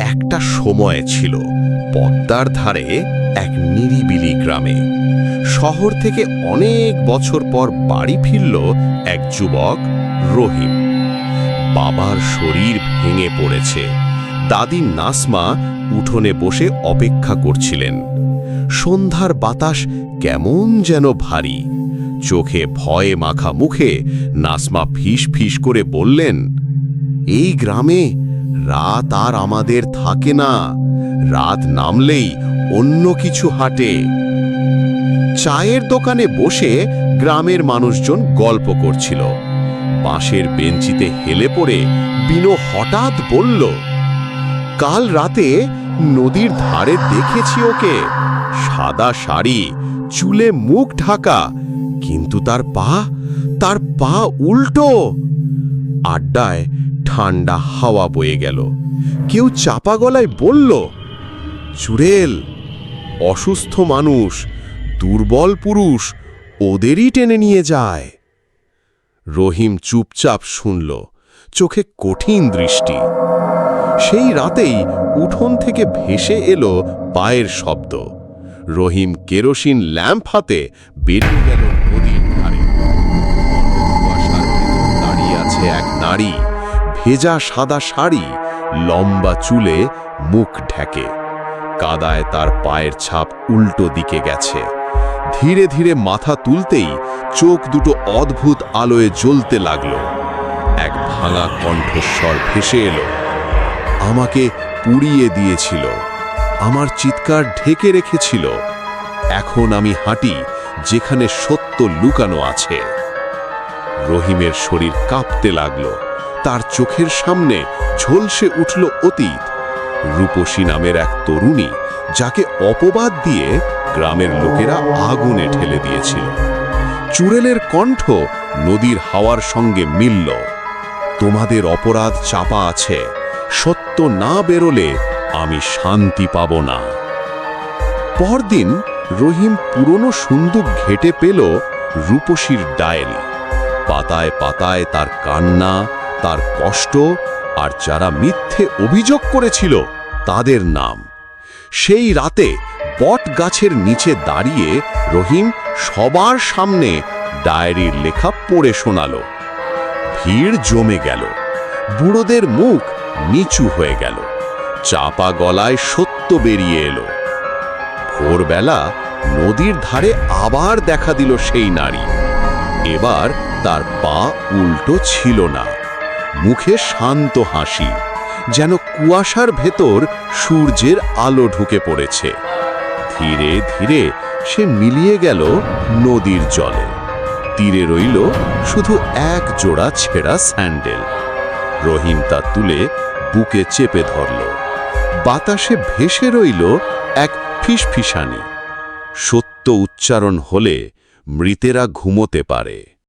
একটা সময় ছিল পদ্মার ধারে এক নিরিবিলি গ্রামে। শহর থেকে অনেক বছর পর বাড়ি ফিরল এক যুবক, রহিম। বাবার শরীর ভেঙে পড়েছে। দাদি নাসমা উঠোনে বসে অপেক্ষা করছিলেন। সন্ধ্যার বাতাস কেমন যেন ভারী। চোখে ভয়ে মাখা মুখে নাসমা ফিস ফিস করে বললেন, এই গ্রামে রাত আর আমাদের থাকে না। রাত নামলেই অন্য কিছু হাঁটে। চায়ের দোকানে বসে গ্রামের মানুষজন গল্প করছিল। বাঁশের বেঞ্চিতে হেলে পড়ে বিনো হঠাৎ বলল, কাল রাতে নদীর ধারে দেখেছি ওকে। সাদা শাড়ি, চুলে মুখ ঢাকা, কিন্তু তার পা তার পা উল্টো। আড্ডায় ঠান্ডা হাওয়া বয়ে গেল। কেউ চাপা গলায় বলল, চুড়েল, অসুস্থ মানুষ, দুর্বল পুরুষ, ওদেরই টেনে নিয়ে যায়। রহিম চুপচাপ শুনল, চোখে কঠিন দৃষ্টি। সেই রাতেই উঠোন থেকে ভেসে এলো পায়ের শব্দ। রহিম কেরোসিন ল্যাম্প হাতে বেরিয়ে গেল নদীর ধারে। দাঁড়িয়ে আছে এক নারী। ভেজা সাদা শাড়ি লম্বা চুলে মুখ ঢেকে। কাদায় তার পায়ের ছাপ উল্টো দিকে গেছে। ধীরে ধীরে মাথা তুলতেই চোখ দুটো অদ্ভুত আলোয় জ্বলতে লাগল। এক ভাঙা কণ্ঠস্বর ভেসে এলো। আমাকে পুড়িয়ে দিয়েছিল। আমার চিৎকার ঢেকে রেখেছিল। এখন আমি হাঁটি যেখানে সত্য লুকানো আছে। রহিমের শরীর কাঁপতে লাগল। তার চোখের সামনে ঝলসে উঠল অতীত। রূপসী নামের এক তরুণী যাকে অপবাদ দিয়ে গ্রামের লোকেরা আগুনে ঠেলে দিয়েছিল। চুড়েলের কণ্ঠ নদীর হাওয়ার সঙ্গে মিলল। তোমাদের অপরাধ চাপা আছে, সত্য না বেরোলে আমি শান্তি পাব না। পরদিন রহিম পুরনো সুন্দুক ঘেটে পেল রূপসীর ডায়েরি। পাতায় পাতায় তার কান্না তার কষ্ট আর যারা মিথ্যে অভিযোগ করেছিল তাদের নাম। সেই রাতে বট গাছের নিচে দাঁড়িয়ে রহিম সবার সামনে ডায়েরির লেখা পড়ে শোনালো। ভিড় জমে গেল। বুড়োদের মুখ নিচু হয়ে গেল। চাপা গলায় সত্য বেরিয়ে এলো। ভোরবেলা নদীর ধারে আবার দেখা দিল সেই নারী। এবার তার পা উল্টো ছিল না। মুখে শান্ত হাসি, যেন কুয়াশার ভেতর সূর্যের আলো ঢুকে পড়েছে। ধীরে ধীরে সে মিলিয়ে গেল নদীর জলে। তীরে রইল শুধু এক জোড়া ছেঁড়া স্যান্ডেল। রহিম তা তুলে বুকে চেপে ধরল। বাতাসে ভেসে রইল এক ফিসফিসানি। সত্য উচ্চারণ হলে মৃতেরা ঘুমোতে পারে।